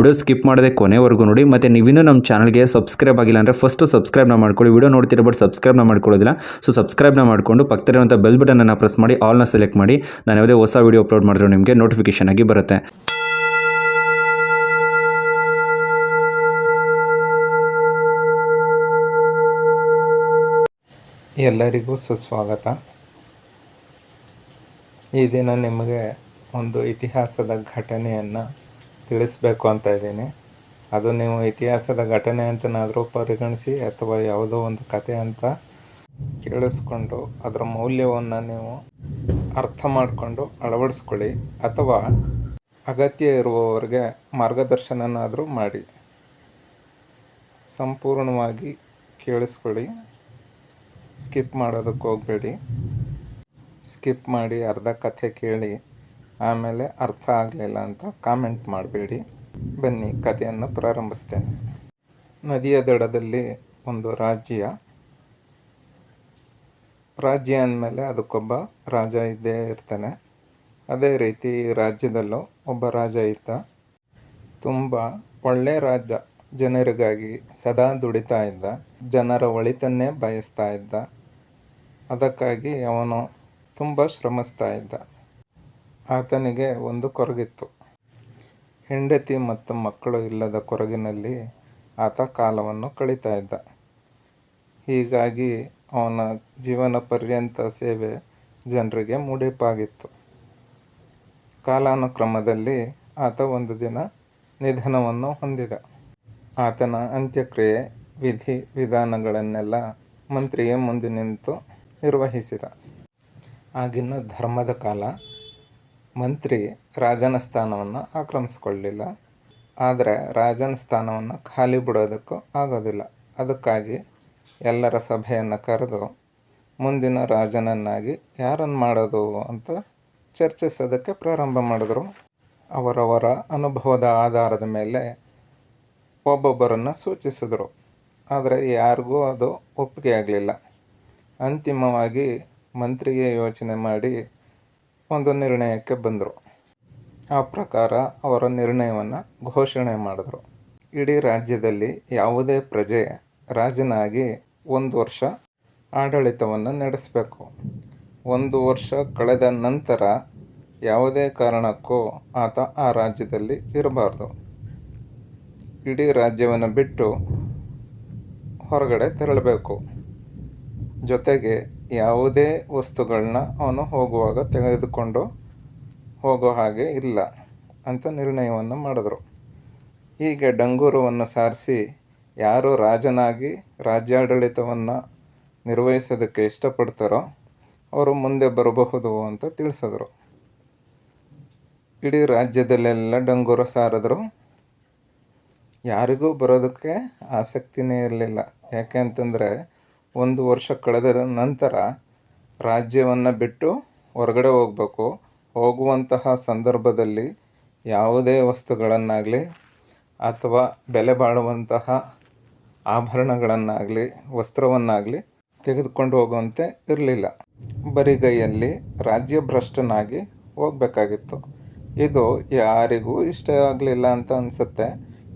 Video skip ಮಾಡದೆ ಕೊನೆವರೆಗೂ ನೋಡಿ. ಮತ್ತು ನೀವಿನ್ನೂ ನಮ್ಮ ಚಾನಲ್ಗೆ ಸಬ್ಸ್ಕ್ರೈಬ್ ಆಗಿಲ್ಲ ಅಂದರೆ ಫಸ್ಟು ಸಬ್ಸ್ಕ್ರೈಬ್ನ ಮಾಡ್ಕೊಳ್ಳಿ. ವಿಡಿಯೋ ನೋಡ್ತಿರೋ ಬಟ್ ಸಬ್ಸ್ಕ್ರೈಬ್ನ ಮಾಡ್ಕೊಳ್ಳೋದಿಲ್ಲ. ಸೊ ಸಬ್ಸ್ಕ್ರೈಬ್ನ ಮಾಡಿಕೊಂಡು ಪಕ್ಕದಲ್ಲಿರುವಂಥ ಬೆಲ್ ಬಟನನ್ನು ಪ್ರೆಸ್ ಮಾಡಿ ಆಲ್ನ ಸೆಲೆಕ್ಟ್ ಮಾಡಿ. ನಾನು ಯಾವುದೇ ಹೊಸ ವಿಡಿಯೋ ಅಪ್ಲೋಡ್ ಮಾಡಿದ್ರು ನಿಮಗೆ ನೋಟಿಫಿಕೇಶನ್ ಆಗಿ ಬರುತ್ತೆ. ಎಲ್ಲರಿಗೂ ಸುಸ್ವಾಗತ. ಈ ದಿನ ನಿಮಗೆ ಒಂದು ಇತಿಹಾಸದ ಘಟನೆಯನ್ನು ತಿಳಿಸ್ಬೇಕು ಅಂತ ಇದ್ದೀನಿ. ಅದು ನೀವು ಇತಿಹಾಸದ ಘಟನೆ ಅಂತನಾದರೂ ಪರಿಗಣಿಸಿ ಅಥವಾ ಯಾವುದೋ ಒಂದು ಕತೆ ಅಂತ ಕೇಳಿಸ್ಕೊಂಡು ಅದರ ಮೌಲ್ಯವನ್ನು ನೀವು ಅರ್ಥ ಮಾಡಿಕೊಂಡು ಅಳವಡಿಸ್ಕೊಳ್ಳಿ ಅಥವಾ ಅಗತ್ಯ ಇರುವವರಿಗೆ ಮಾರ್ಗದರ್ಶನನಾದರೂ ಮಾಡಿ. ಸಂಪೂರ್ಣವಾಗಿ ಕೇಳಿಸ್ಕೊಳ್ಳಿ. ಸ್ಕಿಪ್ ಮಾಡೋದಕ್ಕೆ ಹೋಗಬೇಡಿ. ಸ್ಕಿಪ್ ಮಾಡಿ ಅರ್ಧ ಕಥೆ ಕೇಳಿ. ಆಮೇಲೆ ಅರ್ಥ ಆಗಲಿಲ್ಲ ಅಂತ ಕಾಮೆಂಟ್ ಮಾಡಬೇಡಿ. ಬನ್ನಿ, ಕಥೆಯನ್ನು ಪ್ರಾರಂಭಿಸ್ತೇನೆ. ನದಿಯ ದಡದಲ್ಲಿ ಒಂದು ರಾಜ್ಯ. ರಾಜ್ಯ ಅಂದಮೇಲೆ ಅದಕ್ಕೊಬ್ಬ ರಾಜ ಇದ್ದೇ ಇರ್ತಾನೆ. ಅದೇ ರೀತಿ ರಾಜ್ಯದಲ್ಲೂ ಒಬ್ಬ ರಾಜ ಇದ್ದ. ತುಂಬ ಒಳ್ಳೆಯ ರಾಜ ಜನರಿಗಾಗಿ ಸದಾ ದುಡಿತಾ ಇದ್ದ. ಜನರ ಒಳಿತನ್ನೇ ಬಯಸ್ತಾ ಇದ್ದ. ಅದಕ್ಕಾಗಿ ಅವನು ತುಂಬ ಶ್ರಮಿಸ್ತಾ ಇದ್ದ. ಆತನಿಗೆ ಒಂದು ಕೊರಗಿತ್ತು. ಹೆಂಡತಿ ಮತ್ತು ಮಕ್ಕಳು ಇಲ್ಲದ ಕೊರಗಿನಲ್ಲಿ ಆತ ಕಾಲವನ್ನು ಕಳೀತಾ ಇದ್ದ. ಹೀಗಾಗಿ ಅವನ ಜೀವನ ಪರ್ಯಂತ ಸೇವೆ ಜನರಿಗೆ ಮುಡಿಪಾಗಿತ್ತು. ಕಾಲಾನುಕ್ರಮದಲ್ಲಿ ಆತ ಒಂದು ದಿನ ನಿಧನವನ್ನು ಹೊಂದಿದ. ಆತನ ಅಂತ್ಯಕ್ರಿಯೆ, ವಿಧಿ, ವಿಧಾನಗಳನ್ನೆಲ್ಲ ಮಂತ್ರಿಯೇ ಮುಂದೆ ನಿಂತು ನಿರ್ವಹಿಸಿದ. ಆಗಿನ ಧರ್ಮದ ಕಾಲ ಮಂತ್ರಿ ರಾಜನ ಸ್ಥಾನವನ್ನು ಆಕ್ರಮಿಸಿಕೊಳ್ಳಲಿಲ್ಲ. ಆದರೆ ರಾಜನ ಸ್ಥಾನವನ್ನು ಖಾಲಿ ಬಿಡೋದಕ್ಕೂ ಆಗೋದಿಲ್ಲ. ಅದಕ್ಕಾಗಿ ಎಲ್ಲರ ಸಭೆಯನ್ನು ಕರೆದು ಮುಂದಿನ ರಾಜನನ್ನಾಗಿ ಯಾರನ್ನು ಮಾಡೋದು ಅಂತ ಚರ್ಚಿಸೋದಕ್ಕೆ ಪ್ರಾರಂಭ ಮಾಡಿದ್ರು. ಅವರವರ ಅನುಭವದ ಆಧಾರದ ಮೇಲೆ ಒಬ್ಬೊಬ್ಬರನ್ನು ಸೂಚಿಸಿದರು. ಆದರೆ ಯಾರಿಗೂ ಅದು ಒಪ್ಪಿಗೆ ಆಗಲಿಲ್ಲ. ಅಂತಿಮವಾಗಿ ಮಂತ್ರಿಗೆ ಯೋಚನೆ ಮಾಡಿ ಒಂದು ನಿರ್ಣಯಕ್ಕೆ ಬಂದರು. ಆ ಪ್ರಕಾರ ಅವರ ನಿರ್ಣಯವನ್ನು ಘೋಷಣೆ ಮಾಡಿದ್ರು. ಇಡೀ ರಾಜ್ಯದಲ್ಲಿ ಯಾವುದೇ ಪ್ರಜೆ ರಾಜನಾಗಿ ಒಂದು ವರ್ಷ ಆಡಳಿತವನ್ನು ನಡೆಸಬೇಕು. ಒಂದು ವರ್ಷ ಕಳೆದ ನಂತರ ಯಾವುದೇ ಕಾರಣಕ್ಕೂ ಆತ ಆ ರಾಜ್ಯದಲ್ಲಿ ಇರಬಾರ್ದು. ಇಡೀ ರಾಜ್ಯವನ್ನು ಬಿಟ್ಟು ಹೊರಗಡೆ ತೆರಳಬೇಕು. ಜೊತೆಗೆ ಯಾವುದೇ ವಸ್ತುಗಳನ್ನ ಅವನು ಹೋಗುವಾಗ ತೆಗೆದುಕೊಂಡು ಹೋಗೋ ಹಾಗೆ ಇಲ್ಲ ಅಂತ ನಿರ್ಣಯವನ್ನು ಮಾಡಿದ್ರು. ಹೀಗೆ ಡಂಗೂರವನ್ನು ಸಾರಿಸಿ ಯಾರು ರಾಜನಾಗಿ ರಾಜ್ಯಾಡಳಿತವನ್ನು ನಿರ್ವಹಿಸೋದಕ್ಕೆ ಇಷ್ಟಪಡ್ತಾರೋ ಅವರು ಮುಂದೆ ಬರಬಹುದು ಅಂತ ತಿಳಿಸಿದ್ರು. ಇಡೀ ರಾಜ್ಯದಲ್ಲೆಲ್ಲ ಡಂಗೂರ ಸಾರಿದ್ರು. ಯಾರಿಗೂ ಬರೋದಕ್ಕೆ ಆಸಕ್ತಿನೇ ಇರಲಿಲ್ಲ. ಯಾಕೆ ಅಂತಂದರೆ ಒಂದು ವರ್ಷ ಕಳೆದ ನಂತರ ರಾಜ್ಯವನ್ನು ಬಿಟ್ಟು ಹೊರಗಡೆ ಹೋಗಬೇಕು. ಹೋಗುವಂತಹ ಸಂದರ್ಭದಲ್ಲಿ ಯಾವುದೇ ವಸ್ತುಗಳನ್ನಾಗಲಿ ಅಥವಾ ಬೆಲೆ ಬಾಳುವಂತಹ ಆಭರಣಗಳನ್ನಾಗಲಿ, ವಸ್ತ್ರವನ್ನಾಗಲಿ ತೆಗೆದುಕೊಂಡು ಹೋಗುವಂತೆ ಇರಲಿಲ್ಲ. ಬರಿಗೈಯಲ್ಲಿ ರಾಜ್ಯಭ್ರಷ್ಟನಾಗಿ ಹೋಗಬೇಕಾಗಿತ್ತು. ಇದು ಯಾರಿಗೂ ಇಷ್ಟ ಆಗಲಿಲ್ಲ ಅಂತ ಅನಿಸುತ್ತೆ.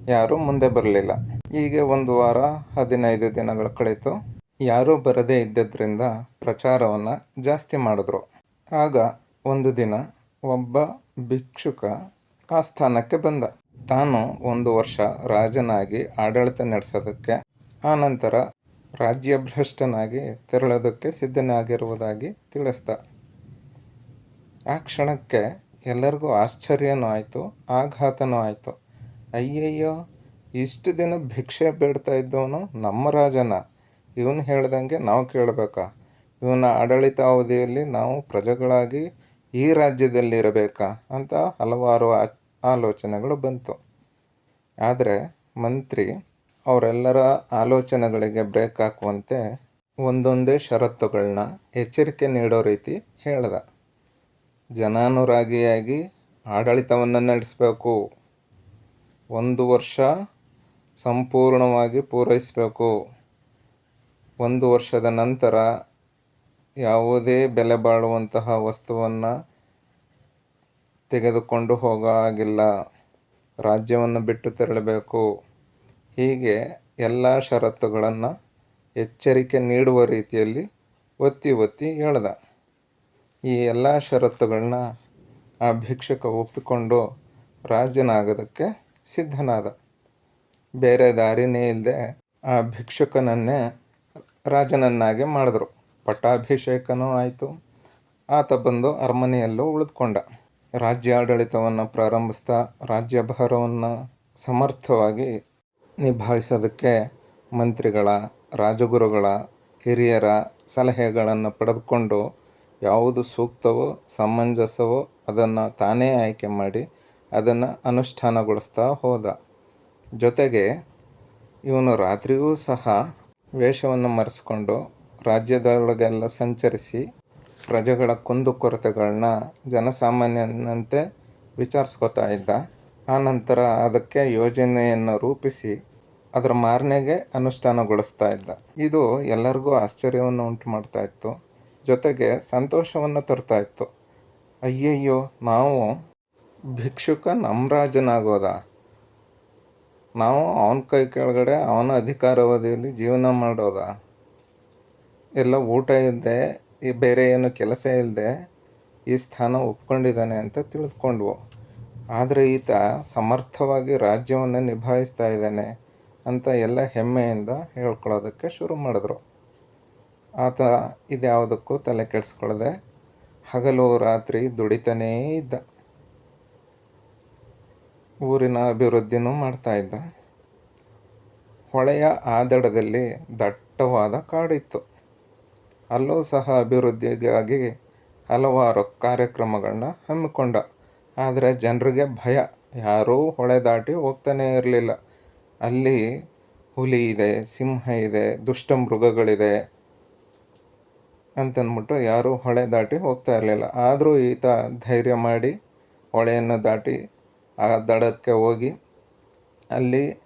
ಯಾರೂ ಮುಂದೆ ಬರಲಿಲ್ಲ. ಹೀಗೆ ಒಂದು ವಾರ, ಹದಿನೈದು ದಿನಗಳು ಕಳೀತು ಯಾರೂ ಬರದೇ ಇದ್ದದ್ರಿಂದ ಪ್ರಚಾರವನ್ನು ಜಾಸ್ತಿ ಮಾಡಿದ್ರು. ಆಗ ಒಂದು ದಿನ ಒಬ್ಬ ಭಿಕ್ಷುಕ ಆ ಸ್ಥಾನಕ್ಕೆ ಬಂದ. ತಾನು ಒಂದು ವರ್ಷ ರಾಜನಾಗಿ ಆಡಳಿತ ನಡೆಸೋದಕ್ಕೆ ಆನಂತರ ರಾಜ್ಯಭ್ರಷ್ಟನಾಗಿ ತೆರಳೋದಕ್ಕೆ ಸಿದ್ಧನಾಗಿರುವುದಾಗಿ ತಿಳಿಸ್ದ. ಆ ಕ್ಷಣಕ್ಕೆ ಎಲ್ಲರಿಗೂ ಆಶ್ಚರ್ಯನೂ ಆಯಿತು, ಆಘಾತನೂ ಆಯಿತು. ಅಯ್ಯಯ್ಯೋ, ಇಷ್ಟು ದಿನ ಭಿಕ್ಷೆ ಬೇಡ್ತಾ ಇದ್ದವನು ನಮ್ಮ ರಾಜನ. ಇವನು ಹೇಳ್ದಂಗೆ ನಾವು ಕೇಳಬೇಕಾ? ಇವನ ಆಡಳಿತಾವಧಿಯಲ್ಲಿ ನಾವು ಪ್ರಜೆಗಳಾಗಿ ಈ ರಾಜ್ಯದಲ್ಲಿ ಇರಬೇಕಾ? ಅಂತ ಹಲವಾರು ಆಲೋಚನೆಗಳು ಬಂತು. ಆದರೆ ಮಂತ್ರಿ ಅವರೆಲ್ಲರ ಆಲೋಚನೆಗಳಿಗೆ ಬ್ರೇಕ್ ಹಾಕುವಂತೆ ಒಂದೊಂದೇ ಷರತ್ತುಗಳನ್ನ ಎಚ್ಚರಿಕೆ ನೀಡೋ ರೀತಿ ಹೇಳ್ದ. ಜನಾನುರಾಗಿಯಾಗಿ ಆಡಳಿತವನ್ನು ನಡೆಸಬೇಕು. ಒಂದು ವರ್ಷ ಸಂಪೂರ್ಣವಾಗಿ ಪೂರೈಸಬೇಕು. ಒಂದು ವರ್ಷದ ನಂತರ ಯಾವುದೇ ಬೆಲೆ ಬಾಳುವಂತಹ ವಸ್ತುವನ್ನು ತೆಗೆದುಕೊಂಡು ಹೋಗೋ ಹಾಗಿಲ್ಲ. ರಾಜ್ಯವನ್ನು ಬಿಟ್ಟು ತೆರಳಬೇಕು. ಹೀಗೆ ಎಲ್ಲ ಷರತ್ತುಗಳನ್ನು ಎಚ್ಚರಿಕೆ ನೀಡುವ ರೀತಿಯಲ್ಲಿ ಒತ್ತಿ ಒತ್ತಿ ಹೇಳ್ದ. ಈ ಎಲ್ಲ ಷರತ್ತುಗಳನ್ನ ಆ ಭಿಕ್ಷುಕ ಒಪ್ಪಿಕೊಂಡು ರಾಜನಾಗೋದಕ್ಕೆ ಸಿದ್ಧನಾದ. ಬೇರೆ ದಾರಿನೇ ಇಲ್ಲದೆ ಆ ಭಿಕ್ಷುಕನನ್ನೇ ರಾಜನನ್ನಾಗಿ ಮಾಡಿದ್ರು. ಪಟ್ಟಾಭಿಷೇಕನೂ ಆಯಿತು. ಆತ ಬಂದು ಅರಮನೆಯಲ್ಲೂ ಉಳಿದುಕೊಂಡ. ರಾಜ್ಯಾಡಳಿತವನ್ನು ಪ್ರಾರಂಭಿಸ್ತಾ ರಾಜ್ಯಭಾರವನ್ನು ಸಮರ್ಥವಾಗಿ ನಿಭಾಯಿಸೋದಕ್ಕೆ ಮಂತ್ರಿಗಳ, ರಾಜಗುರುಗಳ, ಹಿರಿಯರ ಸಲಹೆಗಳನ್ನು ಪಡೆದುಕೊಂಡು ಯಾವುದು ಸೂಕ್ತವೋ, ಸಮಂಜಸವೋ ಅದನ್ನು ತಾನೇ ಆಯ್ಕೆ ಮಾಡಿ ಅದನ್ನು ಅನುಷ್ಠಾನಗೊಳಿಸ್ತಾ ಹೋದ. ಜೊತೆಗೆ ಇವನು ರಾತ್ರಿಯೂ ಸಹ ವೇಷವನ್ನು ಮರೆಸ್ಕೊಂಡು ರಾಜ್ಯದೊಳಗೆಲ್ಲ ಸಂಚರಿಸಿ ಪ್ರಜೆಗಳ ಕುಂದುಕೊರತೆಗಳನ್ನ ಜನಸಾಮಾನ್ಯನಂತೆ ವಿಚಾರಿಸ್ಕೋತಾ ಇದ್ದ. ಆನಂತರ ಅದಕ್ಕೆ ಯೋಜನೆಯನ್ನು ರೂಪಿಸಿ ಅದರ ಮಾರನೆಗೆ ಅನುಷ್ಠಾನಗೊಳಿಸ್ತಾ ಇದ್ದ. ಇದು ಎಲ್ಲರಿಗೂ ಆಶ್ಚರ್ಯವನ್ನು ಉಂಟು ಮಾಡ್ತಾ ಇತ್ತು. ಜೊತೆಗೆ ಸಂತೋಷವನ್ನು ತರ್ತಾ ಇತ್ತು. ಅಯ್ಯಯ್ಯೋ, ನಾವು ಭಿಕ್ಷುಕ ನಮ್ಮ ರಾಜನಾಗೋದ ನಾವು ಅವನ ಕೈ ಕೆಳಗಡೆ ಅವನ ಅಧಿಕಾರಾವಧಿಯಲ್ಲಿ ಜೀವನ ಮಾಡೋದ. ಎಲ್ಲ ಊಟ ಇಲ್ಲದೆ ಈ ಬೇರೆ ಏನು ಕೆಲಸ ಇಲ್ಲದೆ ಈ ಸ್ಥಾನ ಒಪ್ಕೊಂಡಿದ್ದಾನೆ ಅಂತ ತಿಳಿದುಕೊಂಡ್ವು. ಆದರೆ ಈತ ಸಮರ್ಥವಾಗಿ ರಾಜ್ಯವನ್ನು ನಿಭಾಯಿಸ್ತಾ ಇದ್ದಾನೆ ಅಂತ ಎಲ್ಲ ಹೆಮ್ಮೆಯಿಂದ ಹೇಳ್ಕೊಳ್ಳೋದಕ್ಕೆ ಶುರು ಮಾಡಿದ್ರು. ಆತ ಇದ್ಯಾವುದಕ್ಕೂ ತಲೆ ಕೆಡಿಸ್ಕೊಳ್ಳದೆ ಹಗಲು ರಾತ್ರಿ ದುಡಿತಾನೇ ಇದ್ದ. ಊರಿನ ಅಭಿವೃದ್ಧಿನೂ ಮಾಡ್ತಾ ಇದ್ದ. ಹೊಳೆಯ ಆದಡದಲ್ಲಿ ದಟ್ಟವಾದ ಕಾಡಿತ್ತು. ಅಲ್ಲೂ ಸಹ ಅಭಿವೃದ್ಧಿಗಾಗಿ ಹಲವಾರು ಕಾರ್ಯಕ್ರಮಗಳನ್ನ ಹಮ್ಮಿಕೊಂಡ. ಆದರೆ ಜನರಿಗೆ ಭಯ. ಯಾರೂ ಹೊಳೆ ದಾಟಿ ಹೋಗ್ತಾನೇ ಇರಲಿಲ್ಲ. ಅಲ್ಲಿ ಹುಲಿ ಇದೆ, ಸಿಂಹ ಇದೆ, ದುಷ್ಟ ಮೃಗಗಳಿದೆ ಅಂತಂದ್ಬಿಟ್ಟು ಯಾರೂ ಹೊಳೆ ದಾಟಿ ಹೋಗ್ತಾ ಇರಲಿಲ್ಲ. ಆದರೂ ಈತ ಧೈರ್ಯ ಮಾಡಿ ಹೊಳೆಯನ್ನು ದಾಟಿ ಆ ದಡಕ್ಕೆ ಹೋಗಿ ಅಲ್ಲಿ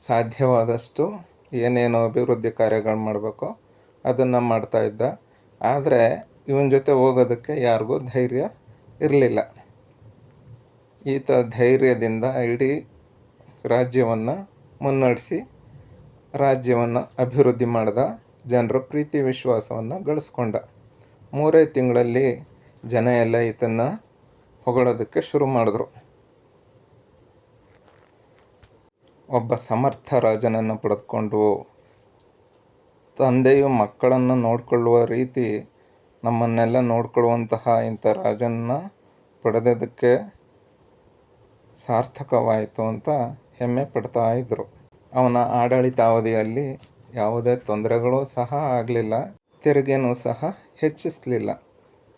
ಸಾಧ್ಯವಾದಷ್ಟು ಏನೇನು ಅಭಿವೃದ್ಧಿ ಕಾರ್ಯಗಳು ಮಾಡಬೇಕು ಅದನ್ನು ಮಾಡ್ತಾ ಇದ್ದ. ಆದರೆ ಇವನ ಜೊತೆ ಹೋಗೋದಕ್ಕೆ ಯಾರಿಗೂ ಧೈರ್ಯ ಇರಲಿಲ್ಲ. ಈತ ಧೈರ್ಯದಿಂದ ಇಡೀ ರಾಜ್ಯವನ್ನು ಮುನ್ನಡೆಸಿ, ರಾಜ್ಯವನ್ನು ಅಭಿವೃದ್ಧಿ ಮಾಡಿದ ಜನರ ಪ್ರೀತಿ ವಿಶ್ವಾಸವನ್ನು ಗಳಿಸ್ಕೊಂಡ. ಮೂರೇ ತಿಂಗಳಲ್ಲಿ ಜನ ಎಲ್ಲ ಈತನ್ನು ಹೊಗಳೋದಕ್ಕೆ ಶುರು ಮಾಡಿದ್ರು. ಒಬ್ಬ ಸಮರ್ಥ ರಾಜನನ್ನು ಪಡೆದುಕೊಂಡು ತಂದೆಯು ಮಕ್ಕಳನ್ನು ನೋಡಿಕೊಳ್ಳುವ ರೀತಿ ನಮ್ಮನ್ನೆಲ್ಲ ನೋಡಿಕೊಳ್ಳುವಂತಹ ಇಂಥ ರಾಜನನ್ನ ಪಡೆದದಕ್ಕೆ ಸಾರ್ಥಕವಾಯಿತು ಅಂತ ಹೆಮ್ಮೆ ಪಡ್ತಾ ಇದ್ದರು ಅವನ ಆಡಳಿತಾವಧಿಯಲ್ಲಿ ಯಾವುದೇ ತೊಂದರೆಗಳು ಸಹ ಆಗಲಿಲ್ಲ, ತೆರಿಗೆನೂ ಸಹ ಹೆಚ್ಚಿಸಲಿಲ್ಲ.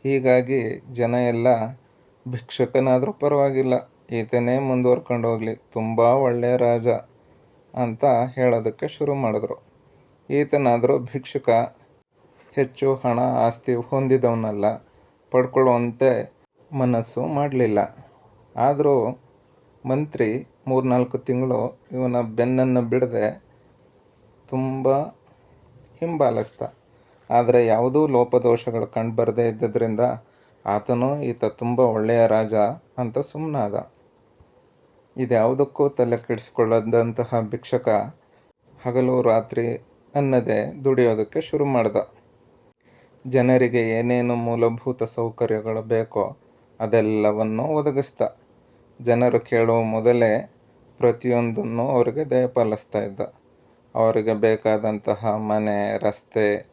ಹೀಗಾಗಿ ಜನ ಎಲ್ಲ ಭಿಕ್ಷಕನಾದರೂ ಪರವಾಗಿಲ್ಲ. ಈತನೇ ಮುಂದುವರ್ಕೊಂಡು ಹೋಗಲಿ, ತುಂಬ ಒಳ್ಳೆಯ ರಾಜ ಅಂತ ಹೇಳೋದಕ್ಕೆ ಶುರು ಮಾಡಿದ್ರು. ಈತನಾದರೂ ಭಿಕ್ಷುಕ, ಹೆಚ್ಚು ಹಣ ಆಸ್ತಿ ಹೊಂದಿದವನಲ್ಲ, ಪಡ್ಕೊಳ್ಳುವಂತೆ ಮನಸ್ಸು ಮಾಡಲಿಲ್ಲ. ಆದರೂ ಮಂತ್ರಿ ಮೂರ್ನಾಲ್ಕು ತಿಂಗಳು ಇವನ ಬೆನ್ನನ್ನು ಬಿಡದೆ ತುಂಬ ಹಿಂಬಾಲಿಸ್ತ. ಆದರೆ ಯಾವುದೂ ಲೋಪದೋಷಗಳು ಕಂಡುಬರದೇ ಇದ್ದದ್ರಿಂದ ಆತನು ಈತ ತುಂಬ ಒಳ್ಳೆಯ ರಾಜ ಅಂತ ಸುಮ್ಮನಾದ ಇದ್ಯಾವುದಕ್ಕೂ ತಲೆ ಕೆಡಿಸ್ಕೊಳ್ಳದಂತಹ ಭಿಕ್ಷಕ ಹಗಲು ರಾತ್ರಿ ಅನ್ನದೆ ದುಡಿಯೋದಕ್ಕೆ ಶುರು ಮಾಡ್ದ. ಜನರಿಗೆ ಏನೇನು ಮೂಲಭೂತ ಸೌಕರ್ಯಗಳು ಬೇಕೋ ಅದೆಲ್ಲವನ್ನು ಒದಗಿಸ್ದ. ಜನರು ಕೇಳುವ ಮೊದಲೇ ಪ್ರತಿಯೊಂದನ್ನು ಅವರಿಗೆ ದಯಪಾಲಿಸ್ತಾ ಇದ್ದ. ಅವರಿಗೆ ಬೇಕಾದಂತಹ ಮನೆ, ರಸ್ತೆ,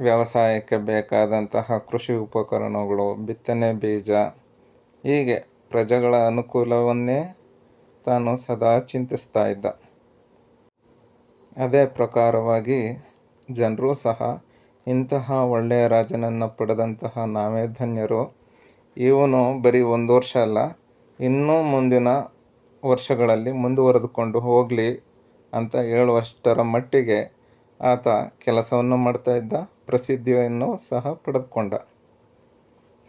ವ್ಯವಸಾಯಕ್ಕೆ ಬೇಕಾದಂತಹ ಕೃಷಿ ಉಪಕರಣಗಳು, ಬಿತ್ತನೆ ಬೀಜ, ಹೀಗೆ ಪ್ರಜೆಗಳ ಅನುಕೂಲವನ್ನೇ ತಾನು ಸದಾ ಚಿಂತಿಸ್ತಾ ಇದ್ದ. ಅದೇ ಪ್ರಕಾರವಾಗಿ ಜನರೂ ಸಹ ಇಂತಹ ಒಳ್ಳೆಯ ರಾಜನನ್ನು ಪಡೆದಂತಹ ನಾವೇ ಧನ್ಯರು ಇವನು ಬರೀ ಒಂದು ವರ್ಷ ಅಲ್ಲ, ಇನ್ನೂ ಮುಂದಿನ ವರ್ಷಗಳಲ್ಲಿ ಮುಂದುವರೆದುಕೊಂಡು ಹೋಗಲಿ ಅಂತ ಹೇಳುವಷ್ಟರ ಮಟ್ಟಿಗೆ ಆತ ಕೆಲಸವನ್ನು ಮಾಡ್ತಾ ಇದ್ದ, ಪ್ರಸಿದ್ಧಿಯನ್ನು ಸಹ ಪಡೆದುಕೊಂಡ.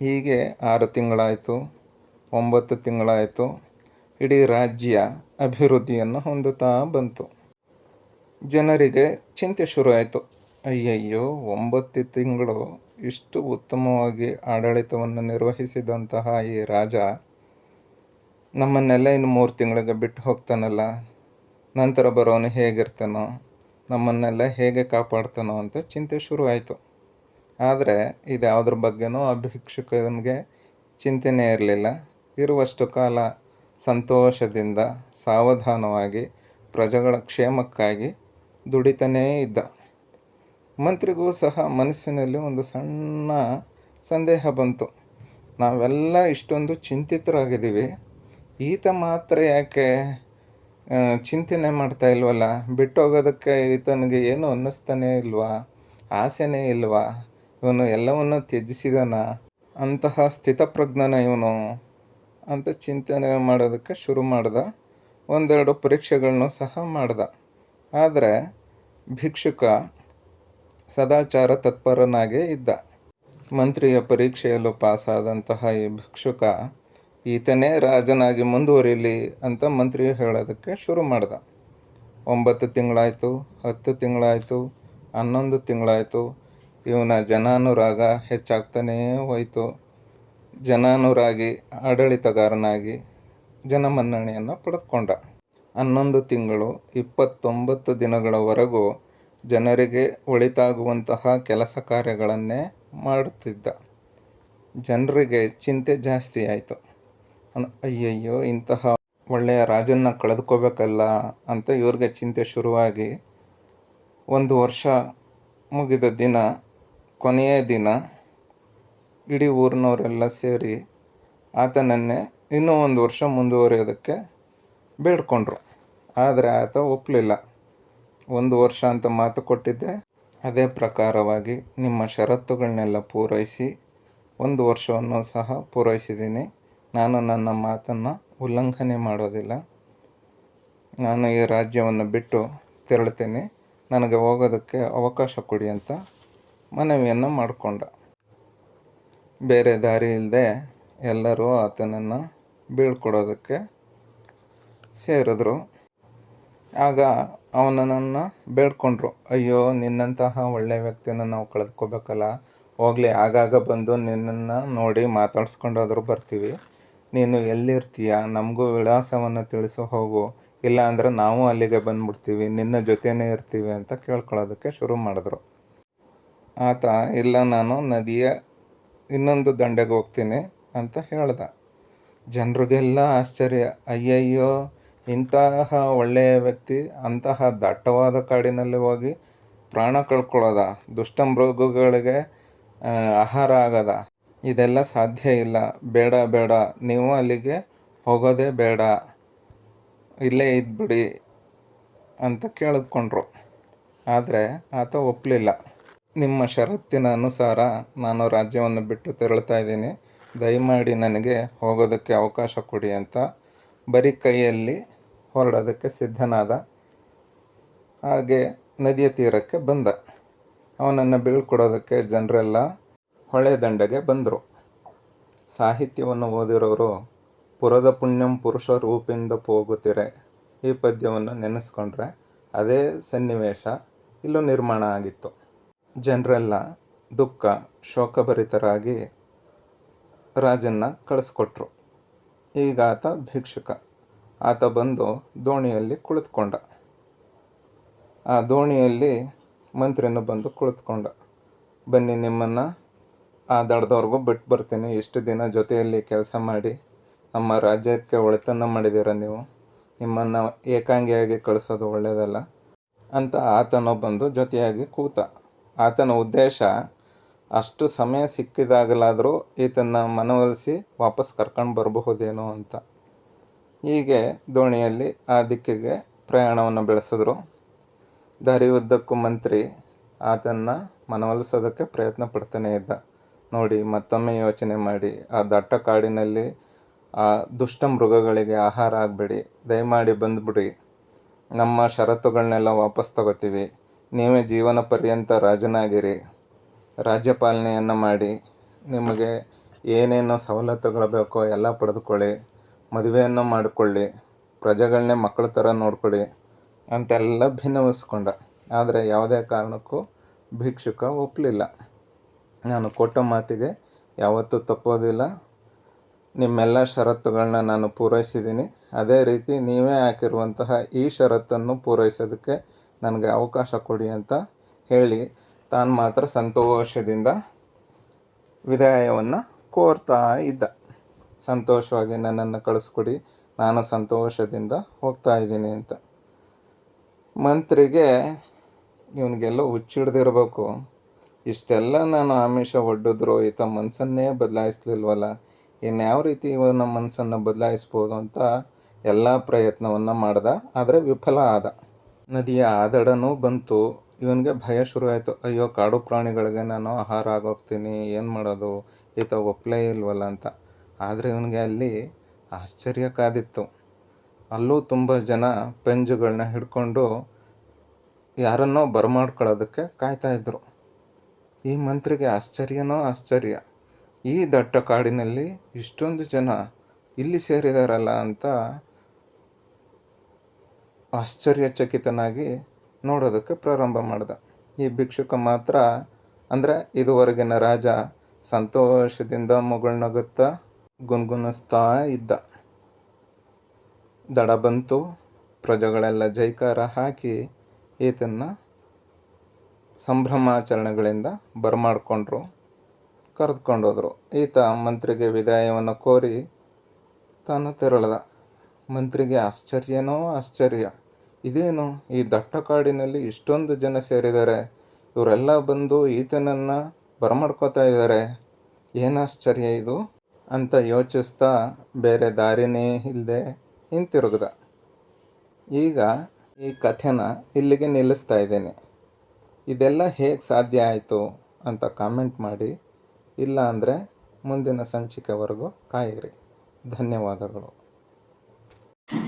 ಹೀಗೆ ಆರು ತಿಂಗಳಾಯಿತು. ಒಂಬತ್ತು ತಿಂಗಳಾಯಿತು. ಇಡೀ ರಾಜ್ಯ ಅಭಿವೃದ್ಧಿಯನ್ನು ಹೊಂದುತ್ತಾ ಬಂತು. ಜನರಿಗೆ ಚಿಂತೆ ಶುರುವಾಯಿತು. ಅಯ್ಯಯ್ಯೋ, ಒಂಬತ್ತು ತಿಂಗಳು ಇಷ್ಟು ಉತ್ತಮವಾಗಿ ಆಡಳಿತವನ್ನು ನಿರ್ವಹಿಸಿದಂತಹ ಈ ರಾಜ ನಮ್ಮನ್ನೆಲ್ಲ ಇನ್ನು ಮೂರು ತಿಂಗಳಿಗೆ ಬಿಟ್ಟು ಹೋಗ್ತಾನಲ್ಲ. ನಂತರ ಬರೋನು ಹೇಗಿರ್ತಾನೋ ನಮ್ಮನ್ನೆಲ್ಲ ಹೇಗೆ ಕಾಪಾಡ್ತಾನೋ ಅಂತ ಚಿಂತೆ ಶುರುವಾಯಿತು. ಆದರೆ ಇದ್ಯಾವುದ್ರ ಬಗ್ಗೆನೂ ಅಭಿಕ್ಷಕನಿಗೆ ಚಿಂತೆನೇ ಇರಲಿಲ್ಲ. ಇರುವಷ್ಟು ಕಾಲ ಸಂತೋಷದಿಂದ ಸಾವಧಾನವಾಗಿ ಪ್ರಜೆಗಳ ಕ್ಷೇಮಕ್ಕಾಗಿ ದುಡಿತಾನೇ ಇದ್ದ. ಮಂತ್ರಿಗೂ ಸಹ ಮನಸ್ಸಿನಲ್ಲಿ ಒಂದು ಸಣ್ಣ ಸಂದೇಹ ಬಂತು. ನಾವೆಲ್ಲ ಇಷ್ಟೊಂದು ಚಿಂತಿತರಾಗಿದ್ದೀವಿ. ಈತ ಮಾತ್ರ ಯಾಕೆ ಚಿಂತನೆ ಮಾಡ್ತಾ ಇಲ್ವಲ್ಲ? ಬಿಟ್ಟೋಗೋದಕ್ಕೆ ಈತನಿಗೆ ಏನು ಅನ್ನಿಸ್ತಾನೆ ಇಲ್ವಾ? ಆಸೆನೇ ಇಲ್ವಾ? ಇವನು ಎಲ್ಲವನ್ನು ತ್ಯಜಿಸಿದನ? ಅಂತಹ ಸ್ಥಿತಪ್ರಜ್ಞನ ಇವನು. ಅಂತ ಚಿಂತನೆ ಮಾಡೋದಕ್ಕೆ ಶುರು ಮಾಡ್ದ. ಒಂದೆರಡು ಪರೀಕ್ಷೆಗಳನ್ನು ಸಹ ಮಾಡ್ದ. ಆದರೆ ಭಿಕ್ಷುಕ ಸದಾಚಾರ ತತ್ಪರನಾಗೇ ಇದ್ದ. ಮಂತ್ರಿಯ ಪರೀಕ್ಷೆಯಲ್ಲೂ ಪಾಸಾದಂತಹ ಈ ಭಿಕ್ಷುಕ ಈತನೇ ರಾಜನಾಗಿ ಮುಂದುವರಿಲಿ ಅಂತ ಮಂತ್ರಿ ಹೇಳೋದಕ್ಕೆ ಶುರು ಮಾಡ್ದ. ಒಂಬತ್ತು ತಿಂಗಳಾಯಿತು, ಹತ್ತು ತಿಂಗಳಾಯಿತು, ಹನ್ನೊಂದು ತಿಂಗಳಾಯಿತು. ಇವನ ಜನಾನುರಾಗ ಹೆಚ್ಚಾಗ್ತಾನೇ ಹೋಯಿತು. ಜನಾನುರಾಗಿ, ಆಡಳಿತಗಾರನಾಗಿ ಜನಮನ್ನಣೆಯನ್ನು ಪಡೆದುಕೊಂಡ. ಹನ್ನೊಂದು ತಿಂಗಳು ಇಪ್ಪತ್ತೊಂಬತ್ತು ದಿನಗಳವರೆಗೂ ಜನರಿಗೆ ಒಳಿತಾಗುವಂತಹ ಕೆಲಸ ಕಾರ್ಯಗಳನ್ನೇ ಮಾಡುತ್ತಿದ್ದ. ಜನರಿಗೆ ಚಿಂತೆ ಜಾಸ್ತಿ ಆಯಿತು. ಅಯ್ಯಯ್ಯೋ, ಇಂತಹ ಒಳ್ಳೆಯ ರಾಜನ್ನ ಕಳೆದುಕೋಬೇಕಲ್ಲ ಅಂತ ಇವ್ರಿಗೆ ಚಿಂತೆ ಶುರುವಾಗಿ ಒಂದು ವರ್ಷ ಮುಗಿದ ದಿನ, ಕೊನೆಯ ದಿನ ಇಡೀ ಊರಿನವರೆಲ್ಲ ಸೇರಿ ಆತನನ್ನೇ ಇನ್ನೂ ಒಂದು ವರ್ಷ ಮುಂದುವರಿಯೋದಕ್ಕೆ ಬೇಡ್ಕೊಂಡ್ರು. ಆದರೆ ಆತ ಒಪ್ಪಲಿಲ್ಲ ಒಂದು ವರ್ಷ ಅಂತ ಮಾತು ಕೊಟ್ಟಿದ್ದೆ. ಅದೇ ಪ್ರಕಾರವಾಗಿ ನಿಮ್ಮ ಷರತ್ತುಗಳನ್ನೆಲ್ಲ ಪೂರೈಸಿ ಒಂದು ವರ್ಷವನ್ನು ಸಹ ಪೂರೈಸಿದ್ದೀನಿ. ನಾನು ನನ್ನ ಮಾತನ್ನು ಉಲ್ಲಂಘನೆ ಮಾಡೋದಿಲ್ಲ. ನಾನು ಈ ರಾಜ್ಯವನ್ನು ಬಿಟ್ಟು ತೆರಳುತ್ತೇನೆ. ನನಗೆ ಹೋಗೋದಕ್ಕೆ ಅವಕಾಶ ಕೊಡಿ ಅಂತ ಮನವಿಯನ್ನು ಮಾಡಿಕೊಂಡ. ಬೇರೆ ದಾರಿ ಇಲ್ಲದೆ ಎಲ್ಲರೂ ಆತನನ್ನು ಬೀಳ್ಕೊಡೋದಕ್ಕೆ ಸೇರಿದ್ರು. ಆಗ ಅವನನ್ನು ಬೇಡ್ಕೊಂಡ್ರು. ಅಯ್ಯೋ, ನಿನ್ನಂತಹ ಒಳ್ಳೆಯ ವ್ಯಕ್ತಿನ ನಾವು ಕಳೆದುಕೋಬೇಕಲ್ಲ. ಹೋಗಲಿ, ಆಗಾಗ ಬಂದು ನಿನ್ನನ್ನು ನೋಡಿ ಮಾತಾಡ್ಸ್ಕೊಂಡಾದರೂ ಬರ್ತೀವಿ. ನೀನು ಎಲ್ಲಿರ್ತೀಯ? ನಮಗೂ ವಿಳಾಸವನ್ನು ತಿಳಿಸು, ಹೋಗು. ಇಲ್ಲ ಅಂದರೆ ನಾವು ಅಲ್ಲಿಗೆ ಬಂದ್ಬಿಡ್ತೀವಿ. ನಿನ್ನ ಜೊತೆನೇ ಇರ್ತೀವಿ ಅಂತ ಕೇಳ್ಕೊಳ್ಳೋದಕ್ಕೆ ಶುರು ಮಾಡಿದ್ರು. ಆತ, ಇಲ್ಲ, ನಾನು ನದಿಯ ಇನ್ನೊಂದು ದಂಡೆಗೆ ಹೋಗ್ತೀನಿ ಅಂತ ಹೇಳ್ದ. ಜನರಿಗೆಲ್ಲ ಆಶ್ಚರ್ಯ. ಅಯ್ಯಯ್ಯೋ, ಇಂತಹ ಒಳ್ಳೆಯ ವ್ಯಕ್ತಿ ಅಂತಹ ದಟ್ಟವಾದ ಕಾಡಿನಲ್ಲಿ ಹೋಗಿ ಪ್ರಾಣ ಕಳ್ಕೊಳ್ಳೋದ, ದುಷ್ಟ ಮೃಗಗಳಿಗೆ ಆಹಾರ ಆಗದ, ಇದೆಲ್ಲ ಸಾಧ್ಯ ಇಲ್ಲ. ಬೇಡ ಬೇಡ. ನೀವು ಅಲ್ಲಿಗೆ ಹೋಗೋದೇ ಬೇಡ. ಇಲ್ಲೇ ಇದ್ಬಿಡಿ ಅಂತ ಕೇಳಿಕೊಂಡ್ರು. ಆದರೆ ಆತ ಒಪ್ಪಲಿಲ್ಲ ನಿಮ್ಮ ಷರತ್ತಿನ ಅನುಸಾರ ನಾನು ರಾಜ್ಯವನ್ನು ಬಿಟ್ಟು ತೆರಳ್ತಾ ಇದ್ದೀನಿ. ದಯಮಾಡಿ ನನಗೆ ಹೋಗೋದಕ್ಕೆ ಅವಕಾಶ ಕೊಡಿ ಅಂತ ಬರೀ ಕೈಯಲ್ಲಿ ಹೊರಡೋದಕ್ಕೆ ಸಿದ್ಧನಾದ. ಹಾಗೆ ನದಿಯ ತೀರಕ್ಕೆ ಬಂದ. ಅವನನ್ನು ಬೀಳ್ಕೊಡೋದಕ್ಕೆ ಜನರೆಲ್ಲ ಹೊಳೆ ದಂಡೆಗೆ ಬಂದರು. ಸಾಹಿತ್ಯವನ್ನು ಓದಿರೋರು ಪುರದ ಪುಣ್ಯಂ ಪುರುಷ ರೂಪಿಂದ ಹೋಗುತ್ತಿರೆ ಈ ಪದ್ಯವನ್ನು ನೆನೆಸ್ಕೊಂಡ್ರೆ ಅದೇ ಸನ್ನಿವೇಶ ಇಲ್ಲೂ ನಿರ್ಮಾಣ ಆಗಿತ್ತು. ಜನರೆಲ್ಲ ದುಃಖ, ಶೋಕಭರಿತರಾಗಿ ರಾಜನ್ನ ಕಳಿಸ್ಕೊಟ್ರು. ಈಗ ಆತ ಭಿಕ್ಷುಕ. ಆತ ಬಂದು ದೋಣಿಯಲ್ಲಿ ಕುಳಿತುಕೊಂಡ. ಆ ದೋಣಿಯಲ್ಲಿ ಮಂತ್ರಿನೂ ಬಂದು ಕುಳಿತುಕೊಂಡ. ಬನ್ನಿ ನಿಮ್ಮನ್ನು ಆ ದಡದವ್ರಿಗೂ ಬಿಟ್ಟು ಬರ್ತೀನಿ. ಇಷ್ಟು ದಿನ ಜೊತೆಯಲ್ಲಿ ಕೆಲಸ ಮಾಡಿ ನಮ್ಮ ರಾಜ್ಯಕ್ಕೆ ಒಳಿತನ್ನು ಮಾಡಿದ್ದೀರ ನೀವು? ನಿಮ್ಮನ್ನು ಏಕಾಂಗಿಯಾಗಿ ಕಳಿಸೋದು ಒಳ್ಳೆಯದಲ್ಲ ಅಂತ ಆತನೋ ಬಂದು ಜೊತೆಯಾಗಿ ಕೂತ. ಆತನ ಉದ್ದೇಶ, ಅಷ್ಟು ಸಮಯ ಸಿಕ್ಕಿದಾಗಲಾದರೂ ಈತನ ಮನವೊಲಿಸಿ ವಾಪಸ್ ಕರ್ಕೊಂಡು ಬರಬಹುದೇನೋ ಅಂತ. ಹೀಗೆ ದೋಣಿಯಲ್ಲಿ ಆ ದಿಕ್ಕಿಗೆ ಪ್ರಯಾಣವನ್ನು ಬೆಳೆಸಿದ್ರು. ದಾರಿ ಉದ್ದಕ್ಕೂ ಮಂತ್ರಿ ಆತನ್ನ ಮನವೊಲಿಸೋದಕ್ಕೆ ಪ್ರಯತ್ನ ಪಡ್ತಾನೆ ಇದ್ದ. ನೋಡಿ, ಮತ್ತೊಮ್ಮೆ ಯೋಚನೆ ಮಾಡಿ. ಆ ದಟ್ಟ ಕಾಡಿನಲ್ಲಿ ಆ ದುಷ್ಟ ಮೃಗಗಳಿಗೆ ಆಹಾರ ಆಗಬೇಡಿ. ದಯಮಾಡಿ ಬಂದುಬಿಡಿ. ನಮ್ಮ ಷರತ್ತುಗಳನ್ನೆಲ್ಲ ವಾಪಸ್ ತಗೋತೀವಿ. ನೀವೇ ಜೀವನ ಪರ್ಯಂತ ರಾಜನಾಗಿರಿ. ರಾಜ್ಯಪಾಲನೆಯನ್ನು ಮಾಡಿ ನಿಮಗೆ ಏನೇನು ಸವಲತ್ತುಗಳು ಬೇಕೋ ಎಲ್ಲ ಪಡೆದುಕೊಳ್ಳಿ. ಮದುವೆಯನ್ನು ಮಾಡಿಕೊಳ್ಳಿ. ಪ್ರಜೆಗಳನ್ನೇ ಮಕ್ಕಳ ಥರ ನೋಡ್ಕೊಳ್ಳಿ ಅಂತೆಲ್ಲ ಭಿನ್ನವಿಸ್ಕೊಂಡ. ಆದರೆ ಯಾವುದೇ ಕಾರಣಕ್ಕೂ ಭಿಕ್ಷುಕ ಒಪ್ಪಲಿಲ್ಲ ನಾನು ಕೊಟ್ಟ ಮಾತಿಗೆ ಯಾವತ್ತೂ ತಪ್ಪೋದಿಲ್ಲ. ನಿಮ್ಮೆಲ್ಲ ಷರತ್ತುಗಳನ್ನ ನಾನು ಪೂರೈಸಿದ್ದೀನಿ. ಅದೇ ರೀತಿ ನೀವೇ ಹಾಕಿರುವಂತಹ ಈ ಷರತ್ತನ್ನು ಪೂರೈಸೋದಕ್ಕೆ ನನಗೆ ಅವಕಾಶ ಕೊಡಿ ಅಂತ ಹೇಳಿ ತಾನು ಮಾತ್ರ ಸಂತೋಷದಿಂದ ವಿದಾಯವನ್ನು ಕೋರ್ತಾ ಇದ್ದ. ಸಂತೋಷವಾಗಿ ನನ್ನನ್ನು ಕಳಿಸ್ಕೊಡಿ, ನಾನು ಸಂತೋಷದಿಂದ ಹೋಗ್ತಾ ಇದ್ದೀನಿ ಅಂತ. ಮಂತ್ರಿಗೆ ಇವನಿಗೆಲ್ಲ ಹುಚ್ಚಿಡ್ದಿರ್ಬೇಕು. ಇಷ್ಟೆಲ್ಲ ನಾನು ಆಮಿಷ ಒಡ್ಡಿದ್ರು, ಈತ ಮನಸ್ಸನ್ನೇ ಬದಲಾಯಿಸ್ಲಿಲ್ವಲ್ಲ. ಇನ್ಯಾವ ರೀತಿ ಇವನ ಮನಸ್ಸನ್ನು ಬದಲಾಯಿಸ್ಬೋದು ಅಂತ ಎಲ್ಲ ಪ್ರಯತ್ನವನ್ನು ಮಾಡ್ದ, ಆದರೆ ವಿಫಲ ಆದ. ನದಿಯ ಆದಡನೂ ಬಂತು. ಇವನಿಗೆ ಭಯ ಶುರುವಾಯಿತು. ಅಯ್ಯೋ, ಕಾಡು ಪ್ರಾಣಿಗಳಿಗೆ ನಾನು ಆಹಾರ ಆಗೋಗ್ತೀನಿ, ಏನು ಮಾಡೋದು? ಈತ ಒಪ್ಪಲೇ ಇಲ್ವಲ್ಲ ಅಂತ. ಆದರೆ ಇವನಿಗೆ ಅಲ್ಲಿ ಆಶ್ಚರ್ಯ ಕಾದಿತ್ತು. ಅಲ್ಲೂ ತುಂಬ ಜನ ಪೆಂಜುಗಳನ್ನ ಹಿಡ್ಕೊಂಡು ಯಾರನ್ನೋ ಬರಮಾಡ್ಕೊಳ್ಳೋದಕ್ಕೆ ಕಾಯ್ತಾ ಇದ್ರು. ಈ ಮಂತ್ರಿಗೆ ಆಶ್ಚರ್ಯನೋ ಆಶ್ಚರ್ಯ. ಈ ದಟ್ಟ ಕಾಡಿನಲ್ಲಿ ಇಷ್ಟೊಂದು ಜನ ಇಲ್ಲಿ ಸೇರಿದಾರಲ್ಲ ಅಂತ ಆಶ್ಚರ್ಯಚಕಿತನಾಗಿ ನೋಡೋದಕ್ಕೆ ಪ್ರಾರಂಭ ಮಾಡ್ದ. ಈ ಭಿಕ್ಷುಕ ಮಾತ್ರ, ಅಂದರೆ ಇದುವರೆಗಿನ ರಾಜ, ಸಂತೋಷದಿಂದ ಮುಗುಳ್ನಗುತ್ತಾ ಗುನ್ಗುನಿಸ್ತಾ ಇದ್ದ. ದಡ ಬಂತು, ಪ್ರಜೆಗಳೆಲ್ಲ ಜೈಕಾರ ಹಾಕಿ ಈತನ್ನ ಸಂಭ್ರಮಾಚರಣೆಗಳಿಂದ ಬರಮಾಡಿಕೊಂಡ್ರು, ಕರೆದುಕೊಂಡೋದ್ರು. ಈತ ಮಂತ್ರಿಗೆ ವಿದಾಯವನ್ನು ಕೋರಿ ತಾನು ತೆರಳದ. ಮಂತ್ರಿಗೆ ಆಶ್ಚರ್ಯನೋ ಆಶ್ಚರ್ಯ. ಇದೇನು? ಈ ದಟ್ಟ ಕಾಡಿನಲ್ಲಿ ಇಷ್ಟೊಂದು ಜನ ಸೇರಿದ್ದಾರೆ. ಇವರೆಲ್ಲ ಬಂದು ಈತನನ್ನು ಬರಮಾಡ್ಕೋತಾ ಇದ್ದಾರೆ. ಏನಾಶ್ಚರ್ಯ ಇದು? ಅಂತ ಯೋಚಿಸ್ತಾ ಬೇರೆ ದಾರಿನೇ ಇಲ್ಲದೆ ಹಿಂತಿರುಗ್ದ. ಈಗ ಈ ಕಥೆನ ಇಲ್ಲಿಗೆ ನಿಲ್ಲಿಸ್ತಾ ಇದ್ದೀನಿ. ಇದೆಲ್ಲ ಹೇಗೆ ಸಾಧ್ಯ ಆಯಿತು ಅಂತ ಕಾಮೆಂಟ್ ಮಾಡಿ. ಇಲ್ಲ ಅಂದರೆ ಮುಂದಿನ ಸಂಚಿಕೆವರೆಗೂ ಕಾಯಿರಿ. ಧನ್ಯವಾದಗಳು.